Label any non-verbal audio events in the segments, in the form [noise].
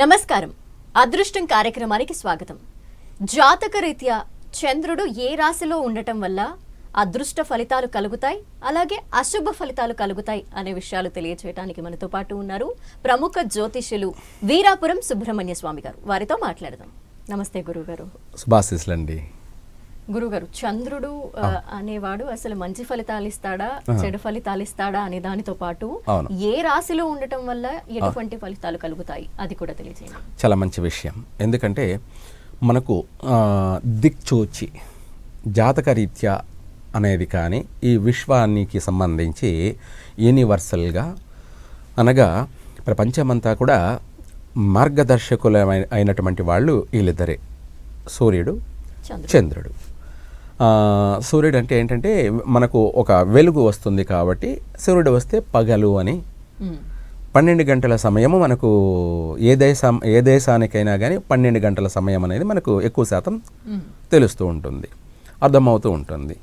నమస్కారం. అదృష్టం కార్యక్రమానికి స్వాగతం. జాతక రీత్యా చంద్రుడు ఏ రాశిలో ఉండటం వల్ల అదృష్ట ఫలితాలు కలుగుతాయి అలాగే అశుభ ఫలితాలు కలుగుతాయి అనే విషయాలు తెలియచేయడానికి మనతో పాటు ఉన్నారు ప్రముఖ జ్యోతిష్యులు వీరాపురం సుబ్రహ్మణ్య స్వామి గారు. వారితో మాట్లాడదాం. నమస్తే గురుగారు శుభాశీస్సులండి. గురుగారు చంద్రుడు అనేవాడు అసలు మంచి ఫలితాలు ఇస్తాడా చెడు ఫలితాలు ఇస్తాడా అనే దానితో పాటు. ఏ రాశిలో ఉండటం వల్ల ఎటువంటి ఫలితాలు కలుగుతాయి అది కూడా తెలియజేయండి. చాలా మంచి విషయం. ఎందుకంటే మనకు దిక్చూచి జాతకరీత్యా అనేది కానీ ఈ విశ్వానికి సంబంధించి యూనివర్సల్గా అనగా ప్రపంచమంతా కూడా మార్గదర్శకులమైన అయినటువంటి వాళ్ళు వీళ్ళిద్దరే. సూర్యుడు చంద్రుడు. సూర్యుడు అంటే ఏంటంటే మనకు ఒక వెలుగు వస్తుంది కాబట్టి సూర్యుడు వస్తే పగలు అని. పన్నెండు గంటల సమయము మనకు ఏ దేశం ఏ దేశానికైనా కానీ పన్నెండు గంటల సమయం అనేది మనకు ఎక్కువ శాతం తెలుస్తూ ఉంటుంది అర్థమవుతూ ఉంటుంది.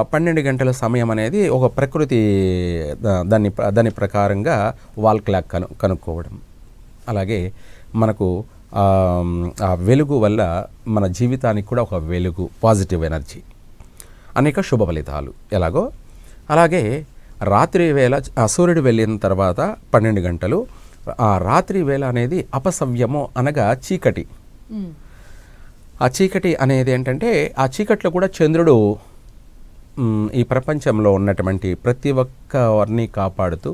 పన్నెండు గంటల సమయం అనేది ఒక ప్రకృతి దా- దాన్ని ప్ర- దాని ప్రకారంగా వాల్ క్లాక్ కను కనుక్కోవడం. అలాగే మనకు ఆ, వెలుగు వల్ల మన జీవితానికి కూడా ఒక వెలుగు పాజిటివ్ ఎనర్జీ అనేక శుభ ఫలితాలు. ఎలాగో? అలాగే రాత్రి వేళ సూర్యుడు వెళ్ళిన తర్వాత పన్నెండు గంటలు ఆ రాత్రి వేళ అనేది అపసవ్యము అనగా చీకటి. ఆ చీకటి అనేది ఏంటంటే ఆ చీకట్లో కూడా చంద్రుడు ఈ ప్రపంచంలో ఉన్నటువంటి ప్రతి ఒక్కరిని కాపాడుతూ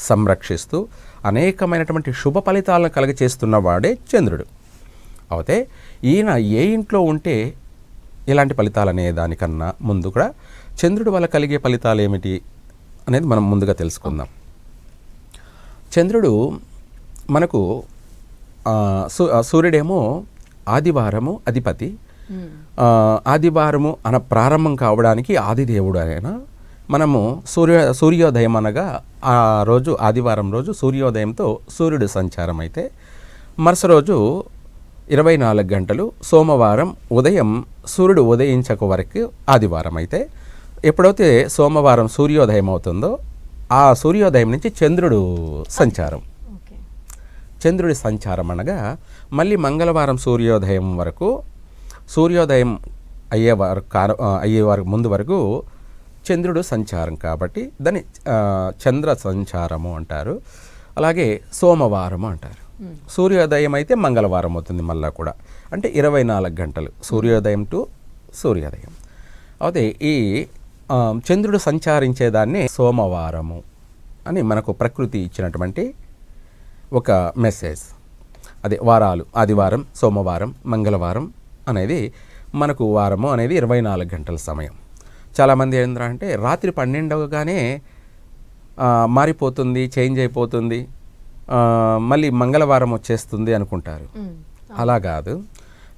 సంరక్షిస్తూ అనేకమైనటువంటి శుభ ఫలితాలను కలగచేస్తున్న వాడే చంద్రుడు. అయితే ఈయన ఏ ఇంట్లో ఉంటే ఇలాంటి ఫలితాలు అనే దానికన్నా ముందు కూడా చంద్రుడి వల్ల కలిగే ఫలితాలు ఏమిటి అనేది మనం ముందుగా తెలుసుకుందాం. చంద్రుడు మనకు సూర్యుడేమో ఆదివారము అధిపతి. ఆదివారము అన ప్రారంభం కావడానికి ఆదిదేవుడు ఆయన. మనము సూర్య సూర్యోదయం అనగా ఆ రోజు ఆదివారం రోజు సూర్యోదయంతో సూర్యుడు సంచారం అయితే మరుస రోజు ఇరవై నాలుగు గంటలు సోమవారం ఉదయం సూర్యుడు ఉదయించక వరకు ఆదివారం అయితే ఎప్పుడైతే సోమవారం సూర్యోదయం అవుతుందో ఆ సూర్యోదయం నుంచి చంద్రుడు సంచారం. చంద్రుడి సంచారం అనగా మళ్ళీ మంగళవారం సూర్యోదయం వరకు సూర్యోదయం అయ్యే వరకు అయ్యే వరకు ముందు వరకు చంద్రుడు సంచారం కాబట్టి దాన్ని చంద్ర సంచారము అంటారు. అలాగే సోమవారము అంటారు. సూర్యోదయం అయితే మంగళవారం అవుతుంది మళ్ళా కూడా. అంటే ఇరవై నాలుగు గంటలు. సూర్యోదయం టు సూర్యోదయం. అయితే ఈ చంద్రుడు సంచారించేదాన్ని సోమవారము అని మనకు ప్రకృతి ఇచ్చినటువంటి ఒక మెసేజ్. అదే వారాలు. ఆదివారం సోమవారం మంగళవారం అనేది మనకు వారము అనేది ఇరవై నాలుగు గంటల సమయం. చాలామంది ఏంద్రా అంటే రాత్రి పన్నెండవగానే మారిపోతుంది చేంజ్ అయిపోతుంది మళ్ళీ మంగళవారం వచ్చేస్తుంది అనుకుంటారు. అలా కాదు.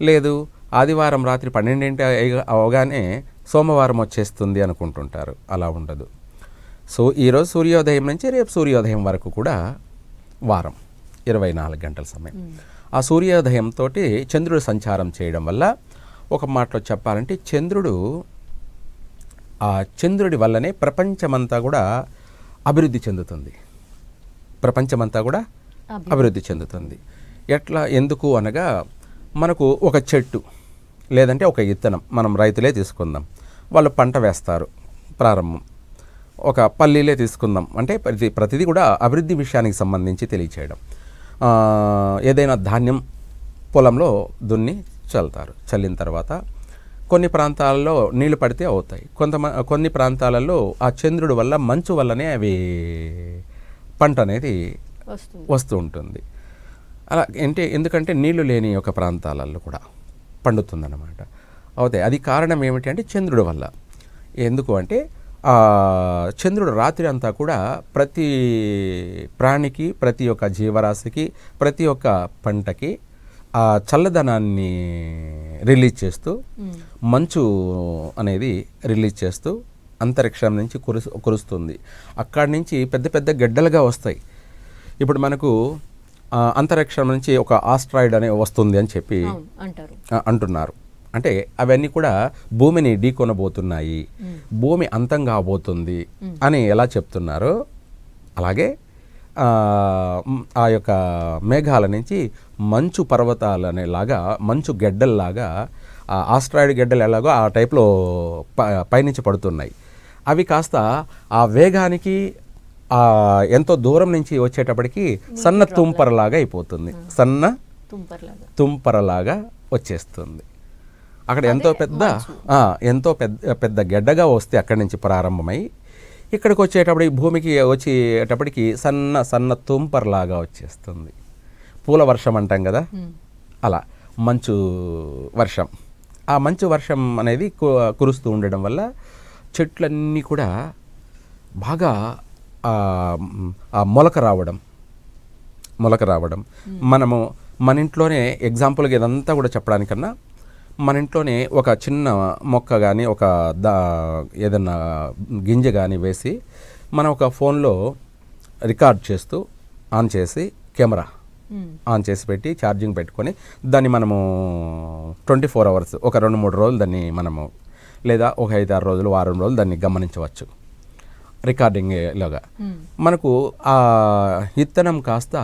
లేదు ఆదివారం రాత్రి పన్నెండింటి అవగానే సోమవారం వచ్చేస్తుంది అనుకుంటుంటారు. అలా ఉండదు. సో ఈరోజు సూర్యోదయం నుంచి రేపు సూర్యోదయం వరకు కూడా వారం ఇరవై నాలుగు గంటల సమయం. ఆ సూర్యోదయంతో చంద్రుడు సంచారం చేయడం వల్ల ఒక మాటలో చెప్పాలంటే చంద్రుడు ఆ చంద్రుడి వల్లనే ప్రపంచమంతా కూడా అభివృద్ధి చెందుతుంది. ప్రపంచమంతా కూడా అభి- అభివృద్ధి చెందుతుంది. ఎట్లా ఎందుకు అనగా మనకు ఒక చెట్టు లేదంటే ఒక ఇత్తనం మనం రైతులే తీసుకుందాం. వాళ్ళు పంట వేస్తారు ప్రారంభం. ఒక పల్లీలే తీసుకుందాం. అంటే ప్రతి ప్రతిదీ కూడా అభివృద్ధి విషయానికి సంబంధించి తెలియచేయడం. ఏదైనా ధాన్యం పొలంలో దున్ని చల్లుతారు. చల్లిన తర్వాత కొన్ని ప్రాంతాలలో నీళ్ళు పడితే అవుతాయి. కొంత కొన్ని ప్రాంతాలలో ఆ చంద్రుడి వల్ల మంచు వల్లనే అవి పంట అనేది వస్తూ ఉంటుంది. అలా అంటే ఎందుకంటే నీళ్ళు లేని ఒక ప్రాంతాలలో కూడా పండుతుందన్నమాట. అవుతాయి. అది కారణం ఏమిటి అంటే చంద్రుడి వల్ల. ఎందుకు అంటే ఆ చంద్రుడు రాత్రి అంతా కూడా ప్రతి ప్రాణికి ప్రతి ఒక్క జీవరాశికి ప్రతి ఒక్క పంటకి ఆ చల్లదనాన్ని రిలీజ్ చేస్తూ మంచు అనేది రిలీజ్ చేస్తూ అంతరిక్షం నుంచి కురుసు కురుస్తుంది. అక్కడి నుంచి పెద్ద పెద్ద గడ్డలుగా వస్తాయి. ఇప్పుడు మనకు అంతరిక్షం నుంచి ఒక ఆస్ట్రాయిడ్ అనే వస్తుంది అని చెప్పి అంటున్నారు. అంటే అవన్నీ కూడా భూమిని ఢీకొనబోతున్నాయి. భూమి అంతం కాబోతుంది అని ఎలా చెప్తున్నారో? అలాగే ఆ, యొక్క మేఘాల నుంచి మంచు పర్వతాలు అనేలాగా మంచు గెడ్డల్లాగా ఆ ఆస్ట్రాయిడ్ గెడ్డలు ఎలాగో ఆ టైప్లో ప పైనుంచి పడుతున్నాయి. అవి కాస్త ఆ వేగానికి ఎంతో దూరం నుంచి వచ్చేటప్పటికి సన్న తుంపరలాగా అయిపోతుంది. సన్న తుంపర్లాగా. తుంపరలాగా వచ్చేస్తుంది. అక్కడ ఎంతో పెద్ద ఎంతో పెద్ద పెద్ద గెడ్డగా వస్తే అక్కడి నుంచి ప్రారంభమై ఇక్కడికి వచ్చేటప్పటికి భూమికి వచ్చేటప్పటికి సన్న సన్న తుంపరలాగా వచ్చేస్తుంది. పూల వర్షం అంటాం కదా? అలా మంచు వర్షం. ఆ మంచు వర్షం అనేది కురుస్తూ ఉండడం వల్ల చెట్లన్నీ కూడా బాగా ఆ మొలక రావడం మొలక రావడం. మనము మన ఇంట్లోనే ఎగ్జాంపుల్గా ఇదంతా కూడా చెప్పడానికన్నా మన ఇంట్లోనే ఒక చిన్న మొక్క కానీ ఒక దా ఏదన్నా గింజ కానీ వేసి మనం ఒక ఫోన్లో రికార్డ్ చేస్తూ ఆన్ చేసి కెమెరా ఆన్ చేసి పెట్టి ఛార్జింగ్ పెట్టుకొని దాన్ని మనము ట్వంటీ ఫోర్ అవర్స్ ఒక రెండు మూడు రోజులు దాన్ని మనము లేదా ఒక ఐదు ఆరు రోజులు వారం రోజులు దాన్ని గమనించవచ్చు. రికార్డింగ్ లాగా. మనకు ఆ ఇత్తనం కాస్త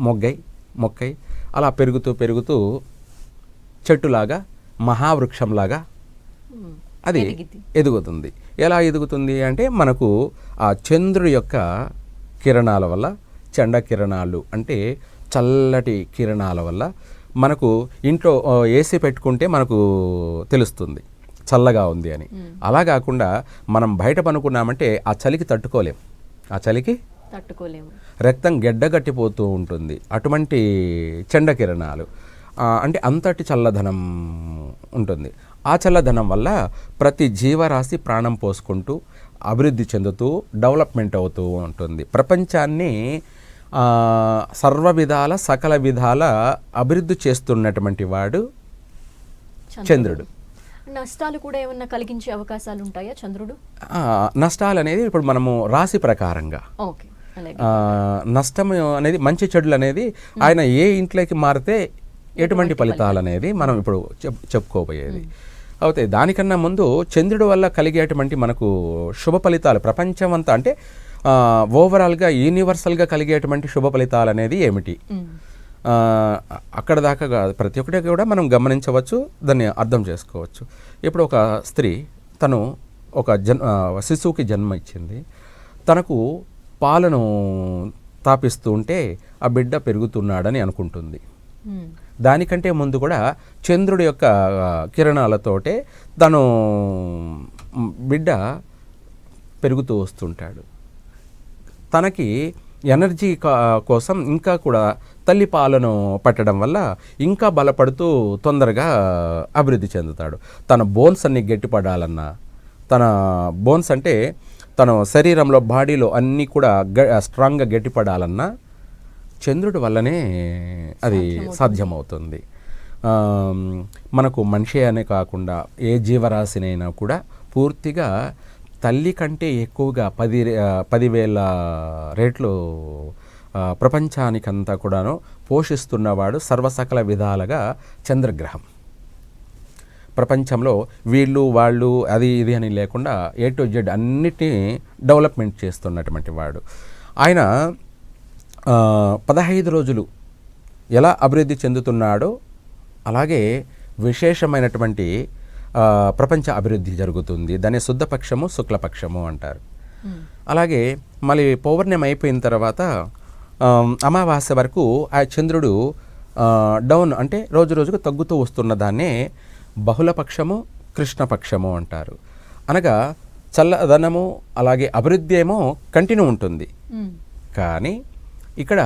మొగ్గై మొక్కై అలా పెరుగుతూ పెరుగుతూ చెట్టులాగా మహావృక్షంలాగా అది. ఎదుగుతుంది. ఎలా ఎదుగుతుంది అంటే మనకు ఆ చంద్రుడి యొక్క కిరణాల వల్ల చెండ కిరణాలు అంటే చల్లటి కిరణాల వల్ల మనకు ఇంట్లో ఏసీ పెట్టుకుంటే మనకు తెలుస్తుంది చల్లగా ఉంది అని. అలా కాకుండా మనం బయట పనుకున్నామంటే ఆ చలికి తట్టుకోలేం. ఆ చలికి తట్టుకోలేము. రక్తం గెడ్డగట్టిపోతూ ఉంటుంది. అటువంటి చెండ కిరణాలు అంటే అంతటి చల్లదనం ఉంటుంది. ఆ చల్లదనం వల్ల ప్రతి జీవరాశి ప్రాణం పోసుకుంటూ అభివృద్ధి చెందుతూ డెవలప్మెంట్ అవుతూ ఉంటుంది. ప్రపంచాన్ని సర్వ విధాల సకల విధాల అభివృద్ధి చేస్తున్నటువంటి వాడు చంద్రుడు. నష్టాలు కూడా ఏమన్నా కలిగించే అవకాశాలు ఉంటాయా చంద్రుడు? నష్టాలు అనేది ఇప్పుడు మనము రాశి ప్రకారంగా. ఓకే. నష్టం అనేది మంచి చెడులు అనేది ఆయన ఏ ఇంట్లోకి మారితే ఎటువంటి ఫలితాలు అనేది మనం ఇప్పుడు చెప్ చెప్పుకోబోయేది. అయితే దానికన్నా ముందు చంద్రుడి వల్ల కలిగేటువంటి మనకు శుభ ఫలితాలు ప్రపంచం అంతా అంటే ఓవరాల్గా యూనివర్సల్గా కలిగేటువంటి శుభ ఫలితాలు అనేది ఏమిటి? అక్కడ దాకా ప్రతి ఒక్కటి కూడా మనం గమనించవచ్చు దాన్ని అర్థం చేసుకోవచ్చు. ఇప్పుడు ఒక స్త్రీ తను ఒక జన్ శిశువుకి జన్మ ఇచ్చింది తనకు పాలను తాపిస్తూ ఉంటే ఆ బిడ్డ పెరుగుతున్నాడని అనుకుంటుంది. దానికంటే ముందు కూడా చంద్రుడి యొక్క కిరణాలతోటే తను బిడ్డ పెరుగుతూ వస్తుంటాడు. తనకి ఎనర్జీ కా- కోసం ఇంకా కూడా తల్లి పాలను పట్టడం వల్ల ఇంకా బలపడుతూ తొందరగా అభివృద్ధి చెందుతాడు. తన బోన్స్ అన్ని గట్టిపడాలన్నా తన బోన్స్ అంటే తన శరీరంలో బాడీలో అన్నీ కూడా గ స్ట్రాంగ్గా గట్టిపడాలన్నా చంద్రుడి వల్లనే అది సాధ్యమవుతుంది. మనకు మనిషి అనే కాకుండా ఏ జీవరాశినైనా కూడా పూర్తిగా తల్లి కంటే ఎక్కువగా పది పదివేల రేట్లు ప్రపంచానికంతా కూడాను పోషిస్తున్నవాడు సర్వసకల విధాలుగా చంద్రగ్రహం. ప్రపంచంలో వీళ్ళు వాళ్ళు అది ఇది అని లేకుండా ఏ టు జెడ్ అన్నిటినీ డెవలప్మెంట్ చేస్తున్నటువంటి వాడు. ఆయన పదహైదు రోజులు ఎలా అభివృద్ధి చెందుతున్నాడో అలాగే విశేషమైనటువంటి ప్రపంచ అభివృద్ధి జరుగుతుంది దాన్ని శుద్ధపక్షము శుక్లపక్షము అంటారు మ్మ్. అలాగే మళ్ళీ పౌర్ణమి అయిపోయిన తర్వాత అమావాస్య వరకు ఆ చంద్రుడు డౌన్ అంటే రోజు రోజుకు తగ్గుతూ వస్తున్న దాన్నే బహుళపక్షము కృష్ణపక్షము అంటారు అనగా చల్లదనము అలాగే అభివృద్ధి ఏమో కంటిన్యూ ఉంటుంది మ్మ్. కానీ ఇక్కడ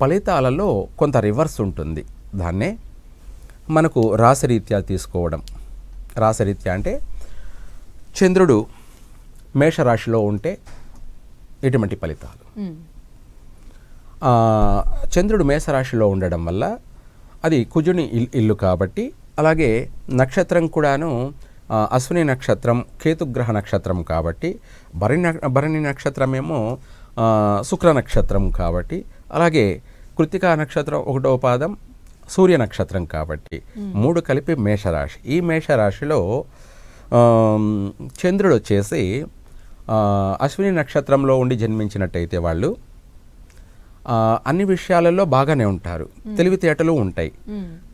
ఫలితాలలో కొంత రివర్స్ ఉంటుంది. దాన్నే మనకు రాశిరీత్యా తీసుకోవడం. రాశిరీత్యా అంటే చంద్రుడు మేషరాశిలో ఉంటే ఎటువంటి ఫలితాలు. చంద్రుడు మేషరాశిలో ఉండడం వల్ల అది కుజుని ఇల్- ఇల్లు కాబట్టి అలాగే నక్షత్రం కూడాను అశ్విని నక్షత్రం కేతుగ్రహ నక్షత్రం కాబట్టి భరణి భరణి నక్షత్రం ఏమో ఆ, శుక్ర నక్షత్రం కాబట్టి అలాగే కృతికా నక్షత్రం ఒకటో పాదం సూర్య నక్షత్రం కాబట్టి మూడు కలిపి మేషరాశి. ఈ మేషరాశిలో చంద్రుడు వచ్చేసి అశ్విని నక్షత్రంలో ఉండి జన్మించినట్టయితే వాళ్ళు అన్ని విషయాలలో బాగానే ఉంటారు. తెలివితేటలు ఉంటాయి.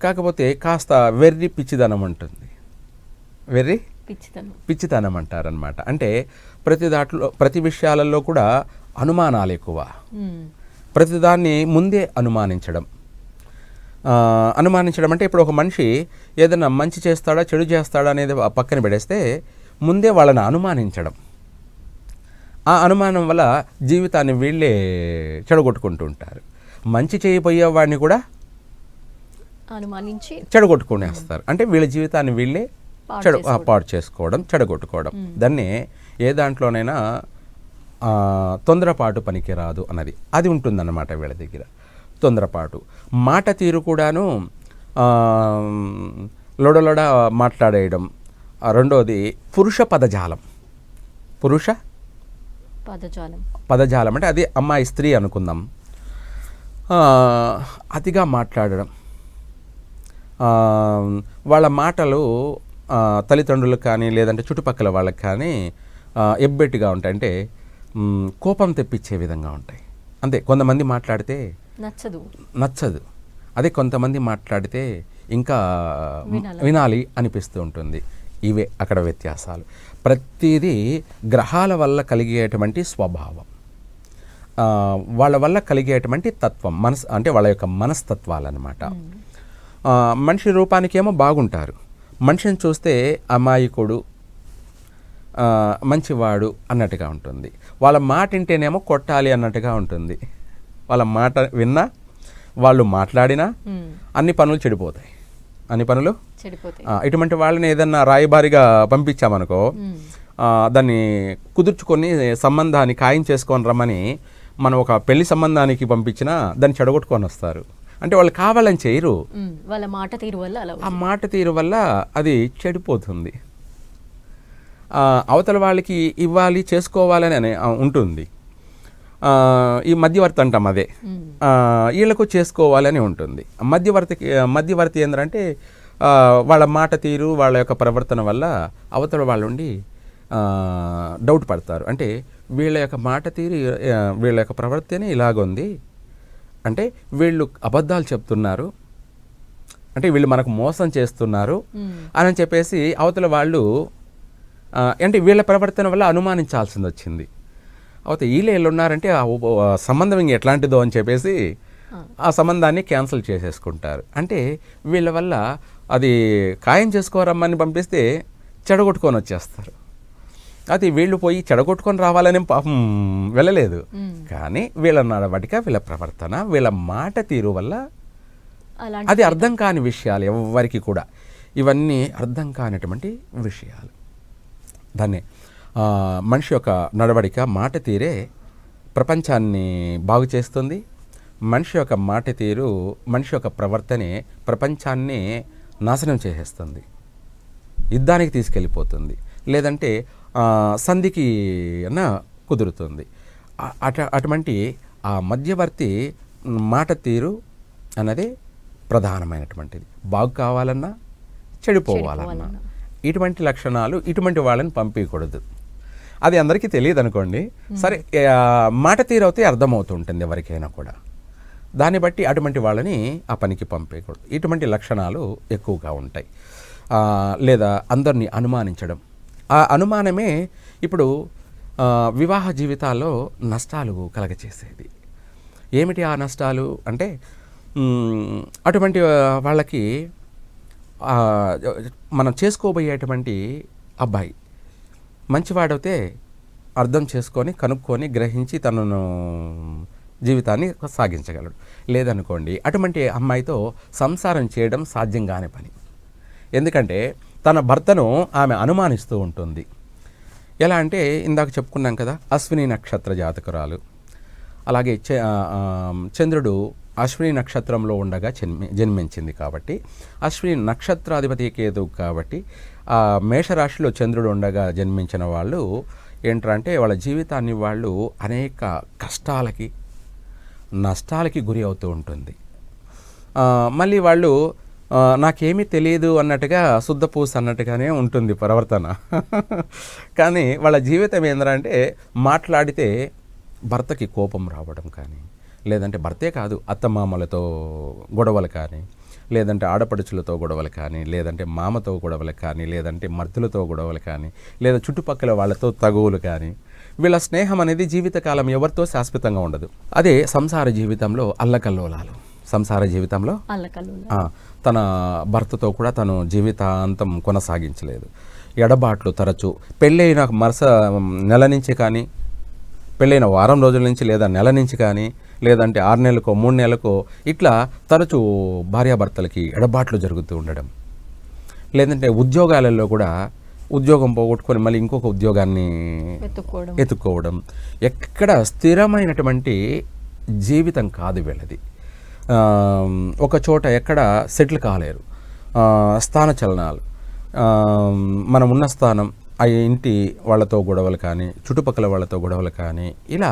కాకపోతే కాస్త వెర్రి పిచ్చిదనం ఉంటుంది. వెర్రి? పిచ్చితనం పిచ్చితనం అంటారనమాట అంటే ప్రతి దాంట్లో ప్రతి విషయాలలో కూడా అనుమానాలు ఎక్కువ. ప్రతిదాన్ని ముందే అనుమానించడం. అనుమానించడం అంటే ఇప్పుడు ఒక మనిషి ఏదైనా మంచి చేస్తాడా చెడు చేస్తాడా అనేది పక్కన పెడేస్తే ముందే వాళ్ళని అనుమానించడం. ఆ అనుమానం వల్ల జీవితాన్ని వీళ్ళే చెడగొట్టుకుంటూ ఉంటారు. మంచి చేయబోయే వాడిని కూడా అనుమానించి చెడగొట్టుకునేస్తారు. అంటే వీళ్ళ జీవితాన్ని వీళ్ళే చెడు. పాడు చేసుకోవడం చెడగొట్టుకోవడం. దాన్ని ఏ దాంట్లోనైనా తొందరపాటు పనికిరాదు అన్నది. అది ఉంటుందన్నమాట వీళ్ళ దగ్గర. తొందరపాటు. మాట తీరు కూడాను లొడలొడ మాట్లాడేయడం. రెండోది పురుష పదజాలం. పురుష పదజాలం. పదజాలం అంటే అది అమ్మాయి స్త్రీ అనుకుందాం. అతిగా మాట్లాడడం. వాళ్ళ మాటలు తల్లిదండ్రులకు కానీ లేదంటే చుట్టుపక్కల వాళ్ళకి కానీ ఎబ్బెట్టుగా ఉంటాయి. అంటే కోపం తెప్పించే విధంగా ఉంటాయి. అంతే కొంతమంది మాట్లాడితే నచ్చదు. నచ్చదు. అదే కొంతమంది మాట్లాడితే ఇంకా వినాలి. అనిపిస్తూ ఉంటుంది. ఇవే అక్కడ వ్యత్యాసాలు. ప్రతిదీ గ్రహాల వల్ల కలిగేటువంటి స్వభావం. వాళ్ళ వల్ల కలిగేటువంటి తత్వం మనస్ అంటే వాళ్ళ యొక్క మనస్తత్వాలన్నమాట. ఆ, మనిషి రూపానికేమో బాగుంటారు. మనిషిని చూస్తే అమాయకుడు మంచివాడు అన్నట్టుగా ఉంటుంది. వాళ్ళ మాట వింటేనేమో కొట్టాలి అన్నట్టుగా ఉంటుంది. వాళ్ళ మాట విన్నా వాళ్ళు మాట్లాడినా. అన్ని పనులు చెడిపోతాయి. అన్ని పనులు? ఇటువంటి వాళ్ళని ఏదన్నా రాయబారిగా పంపించామనుకో దాన్ని కుదుర్చుకొని సంబంధాన్ని ఖాయం చేసుకొని రమ్మని మనం ఒక పెళ్ళి సంబంధానికి పంపించినా దాన్ని చెడగొట్టుకొని వస్తారు. అంటే వాళ్ళు కావాలని చేయరు. వాళ్ళ మాట తీరు వల్ల ఆ మాట తీరు వల్ల అది చెడిపోతుంది. అవతల వాళ్ళకి ఇవ్వాలి చేసుకోవాలని ఉంటుంది. ఈ మధ్యవర్తి అంటాం అదే. వీళ్ళకు చేసుకోవాలని ఉంటుంది. మధ్యవర్తికి మధ్యవర్తి ఏంటంటే వాళ్ళ మాట తీరు వాళ్ళ యొక్క ప్రవర్తన వల్ల అవతల వాళ్ళు ఉండి ఆ, డౌట్ పడతారు. అంటే వీళ్ళ యొక్క మాట తీరు వీళ్ళ యొక్క ప్రవర్తన ఇలాగుంది. అంటే వీళ్ళు అబద్ధాలు చెప్తున్నారు. అంటే వీళ్ళు మనకు మోసం చేస్తున్నారు. అని చెప్పేసి అవతల వాళ్ళు అంటే వీళ్ళ ప్రవర్తన వల్ల అనుమానించాల్సింది వచ్చింది అవతల వీళ్ళు వీళ్ళు ఉన్నారంటే ఆ సంబంధం ఇంక ఎట్లాంటిదో అని చెప్పేసి ఆ. సంబంధాన్ని క్యాన్సిల్ చేసేసుకుంటారు. అంటే వీళ్ళ వల్ల అది ఖాయం చేసుకోరమ్మని పంపిస్తే చెడగొట్టుకొని వచ్చేస్తారు అది వీళ్ళు పోయి చెడగొట్టుకొని రావాలని పాపం వెళ్ళలేదు. కానీ వీళ్ళ నడవడిక వీళ్ళ ప్రవర్తన వీళ్ళ మాట తీరు వల్ల అది అర్థం కాని విషయాలు ఎవరికి కూడా. ఇవన్నీ అర్థం కానటువంటి విషయాలు. దాన్ని. మనిషి యొక్క నడవడిక మాట తీరే ప్రపంచాన్ని బాగు చేస్తుంది. మనిషి యొక్క మాట తీరు మనిషి యొక్క ప్రవర్తనే ప్రపంచాన్ని నాశనం చేసేస్తుంది. యుద్ధానికి తీసుకెళ్ళిపోతుంది. లేదంటే సంధికి అన్న కుదురుతుంది. అట అటువంటి ఆ మధ్యవర్తి మాట తీరు అన్నది ప్రధానమైనటువంటిది. బాగు కావాలన్నా చెడిపోవాలన్నా. ఇటువంటి లక్షణాలు ఇటువంటి వాళ్ళని పంపించకూడదు అది అందరికీ తెలియదు అనుకోండి సరే మాట తీరవుతే అయితే అర్థమవుతుంటుంది ఎవరికైనా కూడా. దాన్ని బట్టి అటువంటి వాళ్ళని ఆ పనికి పంపేయకూడదు. ఇటువంటి లక్షణాలు ఎక్కువగా ఉంటాయి. లేదా అందరినీ అనుమానించడం. ఆ అనుమానమే ఇప్పుడు వివాహ జీవితాల్లో నష్టాలు కలగచేసేది. ఏమిటి ఆ నష్టాలు? అంటే అటువంటి వాళ్ళకి మనం చేసుకోబోయేటువంటి అబ్బాయి మంచివాడైతే అర్థం చేసుకొని కనుక్కొని గ్రహించి తనను జీవితాన్ని సాగించగలడు లేదనుకోండి అటువంటి అమ్మాయితో సంసారం చేయడం సాధ్యం కాని పని. ఎందుకంటే తన భర్తను ఆమె అనుమానిస్తూ ఉంటుంది. ఎలా అంటే ఇందాక చెప్పుకున్నాం కదా అశ్విని నక్షత్ర జాతకురాలు. అలాగే చ- చంద్రుడు అశ్విని నక్షత్రంలో ఉండగా జన్మి జన్మించింది కాబట్టి అశ్విని నక్షత్రాధిపతి కేతు కాబట్టి ఆ మేషరాశిలో చంద్రుడు ఉండగా జన్మించిన వాళ్ళు ఏంటంటే వాళ్ళ జీవితాన్ని వాళ్ళు అనేక కష్టాలకి నష్టాలకి గురి అవుతూ ఉంటుంది. మళ్ళీ వాళ్ళు నాకేమీ తెలియదు అన్నట్టుగా శుద్ధపూస అన్నట్టుగానే ఉంటుంది ప్రవర్తన. [laughs] కానీ వాళ్ళ జీవితం ఏంటంటే మాట్లాడితే భర్తకి కోపం రావడం కానీ లేదంటే భర్తే కాదు అత్తమామలతో గొడవలు కానీ లేదంటే ఆడపడుచులతో గొడవలు కానీ లేదంటే మామతో గొడవలు కానీ లేదంటే మర్దులతో గొడవలు కానీ లేదా చుట్టుపక్కల వాళ్ళతో తగువులు కానీ వీళ్ళ స్నేహం అనేది జీవితకాలం ఎవరితో శాశ్వతంగా ఉండదు. అదే సంసార జీవితంలో అల్లకల్లోలాలు. సంసార జీవితంలో తన భర్తతో కూడా తను జీవితాంతం కొనసాగించలేదు. ఎడబాట్లు తరచు పెళ్ళైన మరుస నెల నుంచి కానీ పెళ్ళైన వారం రోజుల నుంచి లేదా నెల నుంచి కానీ లేదంటే ఆరు నెలలకో మూడు నెలలకో ఇట్లా తరచూ భార్యాభర్తలకి ఎడబాట్లు జరుగుతూ ఉండడం. లేదంటే ఉద్యోగాలలో కూడా ఉద్యోగం పోగొట్టుకొని మళ్ళీ ఇంకొక ఉద్యోగాన్ని ఎత్తుక్కోవడం ఎక్కడ స్థిరమైనటువంటి జీవితం కాదు వీళ్ళది. ఒక చోట ఎక్కడ సెటిల్ కాలేరు. స్థాన చలనాలు. మనం ఉన్న స్థానం ఆ ఇంటి వాళ్ళతో గొడవలు కానీ చుట్టుపక్కల వాళ్ళతో గొడవలు కానీ ఇలా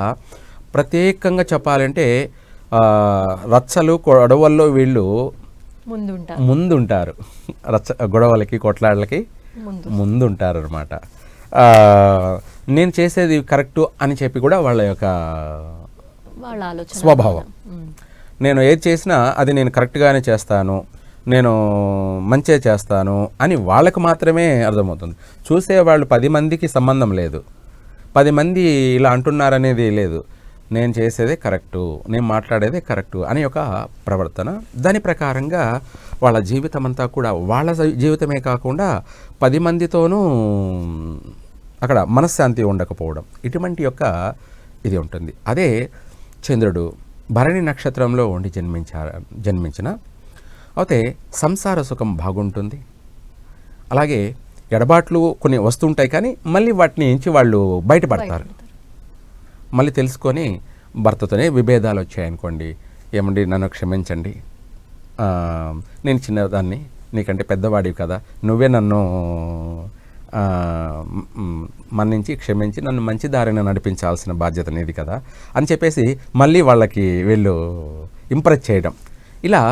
ప్రత్యేకంగా చెప్పాలంటే రచ్చలు గొడవల్లో వీళ్ళు ముందుంటారు. ముందుంటారు. రచ్చ గొడవలకి కొట్లాడలకి ముందు. ముందుంటారు అనమాట నేను చేసేది కరెక్టు అని చెప్పి కూడా వాళ్ళ యొక్క వాళ్ళ ఆలోచన స్వభావం. నేను ఏది చేసినా అది నేను కరెక్ట్గానే చేస్తాను నేను మంచిగా చేస్తాను అని వాళ్ళకు మాత్రమే అర్థమవుతుంది. చూసేవాళ్ళు పది మందికి సంబంధం లేదు. పది మంది ఇలా అంటున్నారనేది లేదు. నేను చేసేదే కరెక్టు నేను మాట్లాడేదే కరెక్టు అనే ఒక ప్రవర్తన. దాని ప్రకారంగా వాళ్ళ జీవితం అంతా కూడా వాళ్ళ జీవితమే కాకుండా పది మందితోనూ అక్కడ మనశ్శాంతి ఉండకపోవడం ఇటువంటి యొక్క ఇది ఉంటుంది. అదే చంద్రుడు భరణి నక్షత్రంలో ఉండి జన్మించార జన్మించిన అయితే సంసార సుఖం బాగుంటుంది. అలాగే ఎడబాట్లు కొన్ని వస్తుంటాయి కానీ మళ్ళీ వాటిని ఎంచి వాళ్ళు బయటపడతారు. మళ్ళీ తెలుసుకొని భర్తతోనే విభేదాలు వచ్చాయనుకోండి. ఏమండి నన్ను క్షమించండి. నేను చిన్నదాన్ని నీకంటే పెద్దవాడివి కదా. నువ్వే నన్ను మన్నించి క్షమించి నన్ను మంచి దారిన నడిపించాల్సిన బాధ్యత నీది కదా అని చెప్పేసి మళ్ళీ వాళ్ళకి వీళ్ళు ఇంప్రెస్ చేయడం. ఇలా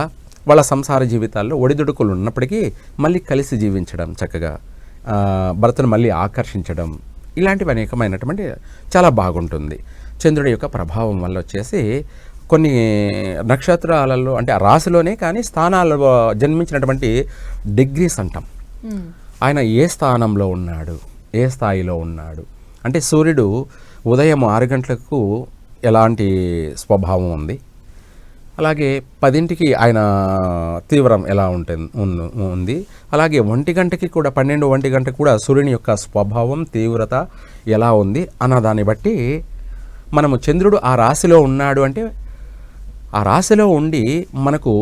వాళ్ళ సంసార జీవితాల్లో ఒడిదుడుకులు ఉన్నప్పటికీ మళ్ళీ కలిసి జీవించడం చక్కగా. భర్తను మళ్ళీ ఆకర్షించడం ఇలాంటివి అనేకమైనటువంటి చాలా బాగుంటుంది. చంద్రుడి యొక్క ప్రభావం వల్ల వచ్చేసి కొన్ని నక్షత్రాలలో అంటే ఆ రాశిలోనే కానీ స్థానాలలో జన్మించినటువంటి డిగ్రీస్ అంటాం. ఆయన ఏ స్థానంలో ఉన్నాడు? ఏ స్థాయిలో ఉన్నాడు? అంటే సూర్యుడు ఉదయం ఆరు గంటలకు ఎలాంటి స్వభావం ఉంది? అలాగే పదింటికి ఆయన తీవ్రం ఎలా ఉంటుంది ఉంది. అలాగే ఒంటి గంటకి కూడా పన్నెండు ఒంటి గంటకి కూడా సూర్యుని యొక్క స్వభావం తీవ్రత ఎలా ఉంది అన్న దాన్ని బట్టి మనము చంద్రుడు ఆ రాశిలో ఉన్నాడు అంటే ఆ రాశిలో ఉండి మనకు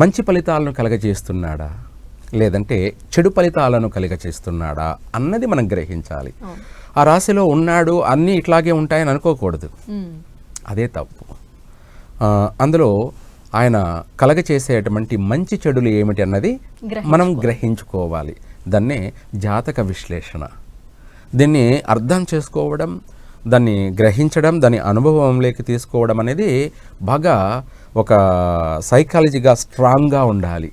మంచి ఫలితాలను కలగజేస్తున్నాడా? లేదంటే చెడు ఫలితాలను కలగజేస్తున్నాడా అన్నది మనం గ్రహించాలి. ఆ రాశిలో ఉన్నాడు అన్నీ ఇట్లాగే ఉంటాయని అనుకోకూడదు. అదే తప్పు. అందులో ఆయన కలగచేసేటువంటి మంచి చెడులు ఏమిటి అన్నది మనం గ్రహించుకోవాలి. దాన్నే జాతక విశ్లేషణ. దీన్ని అర్థం చేసుకోవడం దాన్ని గ్రహించడం దాని అనుభవంలోకి తీసుకోవడం అనేది బాగా ఒక సైకాలజీగా స్ట్రాంగ్గా ఉండాలి.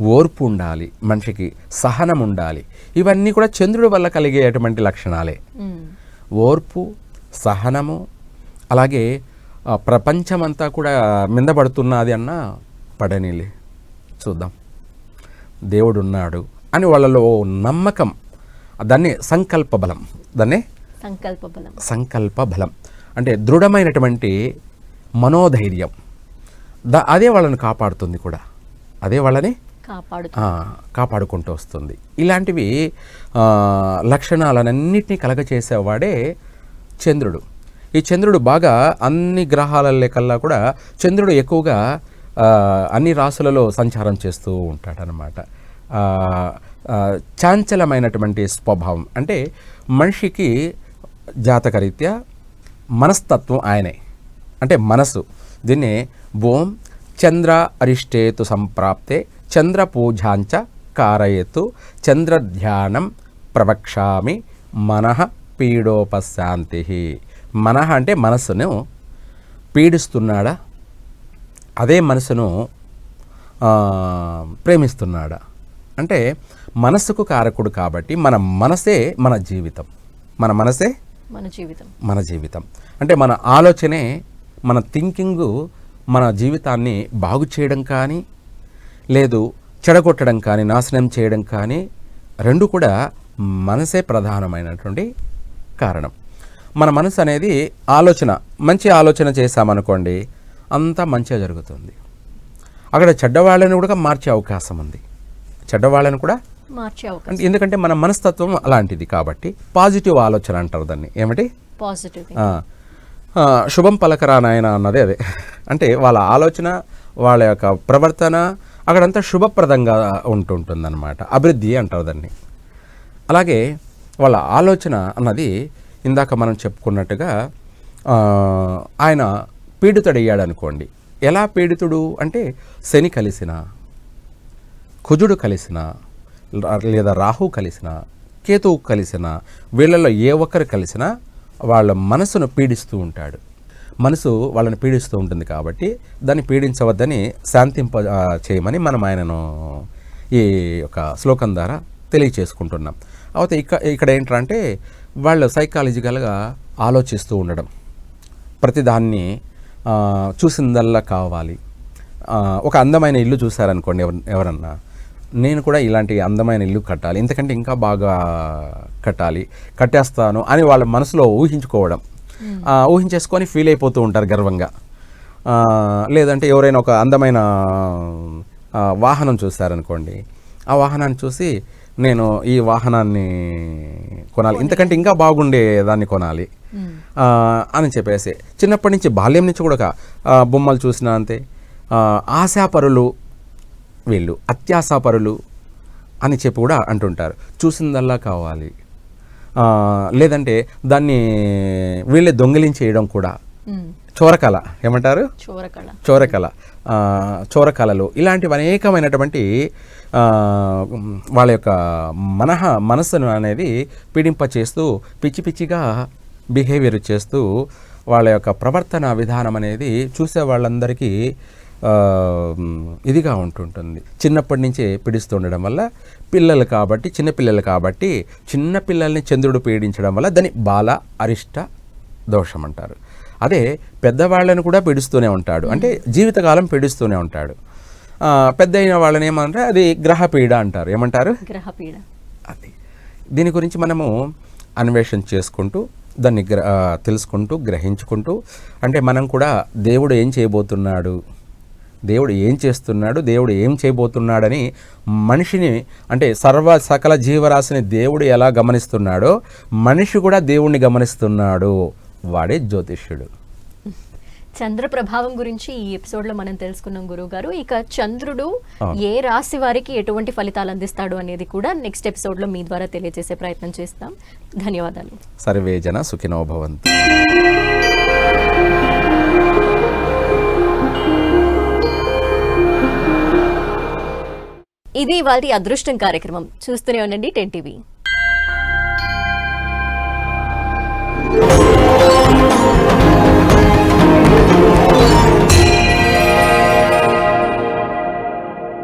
ఓర్పు ఉండాలి మనిషికి సహనం ఉండాలి. ఇవన్నీ కూడా చంద్రుడి వల్ల కలిగేటువంటి లక్షణాలే. ఓర్పు సహనము అలాగే ప్రపంచమంతా కూడా మిందపడుతున్నది అన్న పడనిలే. చూద్దాం. దేవుడు ఉన్నాడు అని వాళ్ళలో నమ్మకం దాన్ని సంకల్ప బలం దాన్నే సంకల్ప బలం సంకల్ప బలం అంటే దృఢమైనటువంటి మనోధైర్యం. దా అదే వాళ్ళని కాపాడుతుంది కూడా. అదే వాళ్ళని కాపాడు కాపాడుకుంటూ వస్తుంది. ఇలాంటివి లక్షణాలన్నింటినీ కలగచేసేవాడే చంద్రుడు. ఈ చంద్రుడు బాగా అన్ని గ్రహాల కల్లా కూడా చంద్రుడు ఎక్కువగా అన్ని రాసులలో సంచారం చేస్తూ ఉంటాడనమాట. చాంచలమైనటువంటి స్వభావం. అంటే మనిషికి జాతకరీత్యా మనస్తత్వం ఆయనే. అంటే మనసు. దీన్ని ఓం చంద్ర అరిష్టేతు సంప్రాప్తే చంద్ర పూజాంచ కారయేతు చంద్ర ధ్యానం ప్రవక్షామి మనః పీడోపశాంతి. మనః అంటే మనస్సును పీడిస్తున్నాడా? అదే మనసును ప్రేమిస్తున్నాడా? అంటే మనస్సుకు కారకుడు కాబట్టి మన మనసే మన జీవితం. మన మనసే మన జీవితం. మన జీవితం. అంటే మన ఆలోచనే మన థింకింగ్ మన జీవితాన్ని బాగు చేయడం కానీ లేదు చెడగొట్టడం కానీ నాశనం చేయడం కానీ రెండు కూడా మనసే ప్రధానమైనటువంటి కారణం. మన మనసు అనేది ఆలోచన మంచి ఆలోచన చేశామనుకోండి అంతా మంచిగా జరుగుతుంది. అక్కడ చెడ్డవాళ్ళని కూడా మార్చే అవకాశం ఉంది. చెడ్డవాళ్ళని కూడా మార్చే అవకాశం. ఎందుకంటే మన మనస్తత్వం అలాంటిది కాబట్టి పాజిటివ్ ఆలోచన అంటారు దాన్ని. ఏమిటి? పాజిటివ్ శుభం పలకరా నాయన అన్నదే అదే. అంటే వాళ్ళ ఆలోచన వాళ్ళ యొక్క ప్రవర్తన అక్కడంతా శుభప్రదంగా ఉంటుంటుందన్నమాట. అభివృద్ధి అంటారు దాన్ని. అలాగే వాళ్ళ ఆలోచన అన్నది ఇందాక మనం చెప్పుకున్నట్టుగా ఆయన పీడితుడయ్యాడు అనుకోండి ఎలా పీడితుడు? అంటే శని కలిసిన కుజుడు కలిసిన లేదా రాహు కలిసిన కేతువు కలిసిన వీళ్ళలో ఏ ఒక్కరు కలిసినా వాళ్ళ మనసును పీడిస్తూ ఉంటాడు. మనసు వాళ్ళని పీడిస్తూ ఉంటుంది కాబట్టి దాన్ని పీడించవద్దని శాంతింప చేయమని మనం ఆయనను ఈ యొక్క శ్లోకం ద్వారా తెలియచేసుకుంటున్నాం. అయితే ఇక్కడ ఇక్కడ ఏంటంటే వాళ్ళు సైకాలజికల్గా ఆలోచిస్తూ ఉండడం. ప్రతిదాన్ని చూసిందల్లా కావాలి. ఒక అందమైన ఇల్లు చూశారనుకోండి ఎవరు ఎవరన్నా. నేను కూడా ఇలాంటి అందమైన ఇల్లు కట్టాలి. ఎందుకంటే ఇంకా బాగా కట్టాలి. కట్టేస్తాను అని వాళ్ళ మనసులో ఊహించుకోవడం. ఊహించేసుకొని ఫీల్ అయిపోతూ ఉంటారు గర్వంగా. లేదంటే ఎవరైనా ఒక అందమైన వాహనం చూశారనుకోండి. ఆ వాహనాన్ని చూసి నేను ఈ వాహనాన్ని కొనాలి. ఇంతకంటే ఇంకా బాగుండే దాన్ని కొనాలి. అని చెప్పేసి. చిన్నప్పటి నుంచి బాల్యం నుంచి కూడా బొమ్మలు చూసినా అంతే. ఆశాపరులు వీళ్ళు అత్యాశాపరులు అని చెప్పి కూడా అంటుంటారు. చూసిందల్లా కావాలి. లేదంటే దాన్ని వీళ్ళే దొంగిలించేయడం కూడా చోరకళ. ఏమంటారు? చోరకళ. చోరకళ. చోరకళలు ఇలాంటివి అనేకమైనటువంటి వాళ్ళ యొక్క మనహ మనస్సును అనేది పీడింప చేస్తూ పిచ్చి పిచ్చిగా బిహేవియర్ చేస్తూ వాళ్ళ యొక్క ప్రవర్తన విధానం అనేది చూసే వాళ్ళందరికీ ఇదిగా ఉంటుంటుంది. చిన్నప్పటి నుంచే పీడిస్తుండడం వల్ల పిల్లలు కాబట్టి చిన్నపిల్లలు కాబట్టి చిన్న పిల్లల్ని చంద్రుడు పీడించడం వల్ల దాన్ని బాల అరిష్ట దోషం అంటారు. అదే పెద్దవాళ్ళని కూడా పీడిస్తూనే ఉంటాడు. అంటే జీవితకాలం పీడిస్తూనే ఉంటాడు. పెద్ద అయిన వాళ్ళని ఏమంటారు? అది గ్రహపీడ అంటారు. ఏమంటారు? గ్రహపీడ. అది. దీని గురించి మనము అన్వేషణ చేసుకుంటూ దాన్ని గ్ర తెలుసుకుంటూ గ్రహించుకుంటూ అంటే మనం కూడా దేవుడు ఏం చేయబోతున్నాడు? దేవుడు ఏం చేస్తున్నాడు? దేవుడు ఏం చేయబోతున్నాడని మనిషిని అంటే సర్వ సకల జీవరాశిని దేవుడు ఎలా గమనిస్తున్నాడో మనిషి కూడా దేవుణ్ణి గమనిస్తున్నాడు. వాడే జ్యోతిష్యుడు. చంద్ర ప్రభావం గురించి ఈ ఎపిసోడ్లో మనం తెలుసుకున్నాం గురువు గారు ఇక చంద్రుడు. ఏ రాశి వారికి ఎటువంటి ఫలితాలు అందిస్తాడు అనేది కూడా నెక్స్ట్ ఎపిసోడ్లో మీ ద్వారా తెలియజేసే ప్రయత్నం చేస్తాం. ధన్యవాదాలు. సర్వే జన సుఖినో భవంతు. ఇది వాటి అదృష్టం కార్యక్రమం. చూస్తూనే ఉండండి టెన్ టీవీ. Thank.